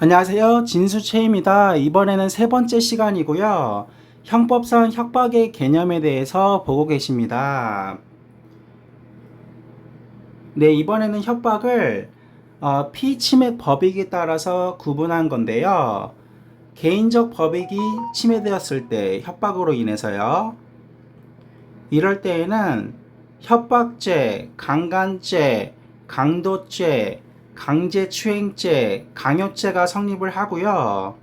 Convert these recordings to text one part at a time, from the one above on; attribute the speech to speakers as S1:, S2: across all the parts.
S1: 안녕하세요. 진수채입니다. 이번에는 세 번째 시간이고요. 형법상 협박의 개념에 대해서 보고 계십니다. 네, 이번에는 협박을 어, 피침해 법익에 따라서 구분한 건데요. 개인적 법익이 침해되었을 때 협박으로 인해서요. 이럴 때에는 협박죄, 강간죄, 강도죄, 강제추행죄, 강요죄가 성립을 하고요.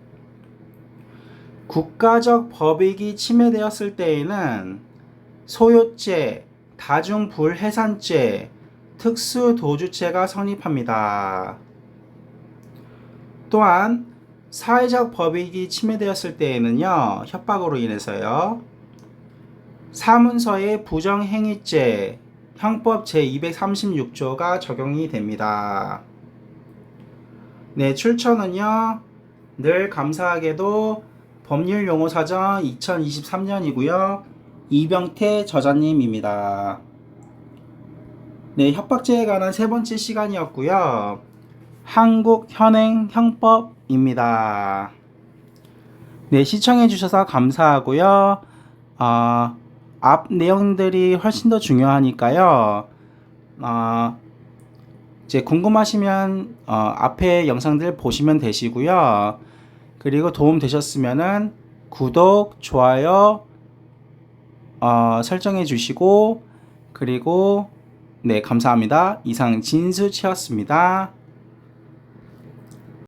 S1: 국가적 법익이 침해되었을 때에는 소요죄, 다중불해산죄, 특수도주죄가 성립합니다. 또한 사회적 법익이 침해되었을 때에는요, 협박으로 인해서요, 사문서의 부정행위죄, 형법 제236조가 적용이 됩니다. 네, 출처는요, 늘 감사하게도 법률 용어 사전 2023년이고요. 이병태 저자님입니다. 네, 협박죄에 관한 세 번째 시간이었고요. 한국 현행 형법입니다. 네, 시청해 주셔서 감사하고요. 어, 앞 내용들이 훨씬 더 중요하니까요. 어, 이제 궁금하시면 어, 앞에 영상들 보시면 되시고요. 그리고 도움 되셨으면은 구독, 좋아요 어, 설정해 주시고 그리고 네 감사합니다. 이상 진수치였습니다.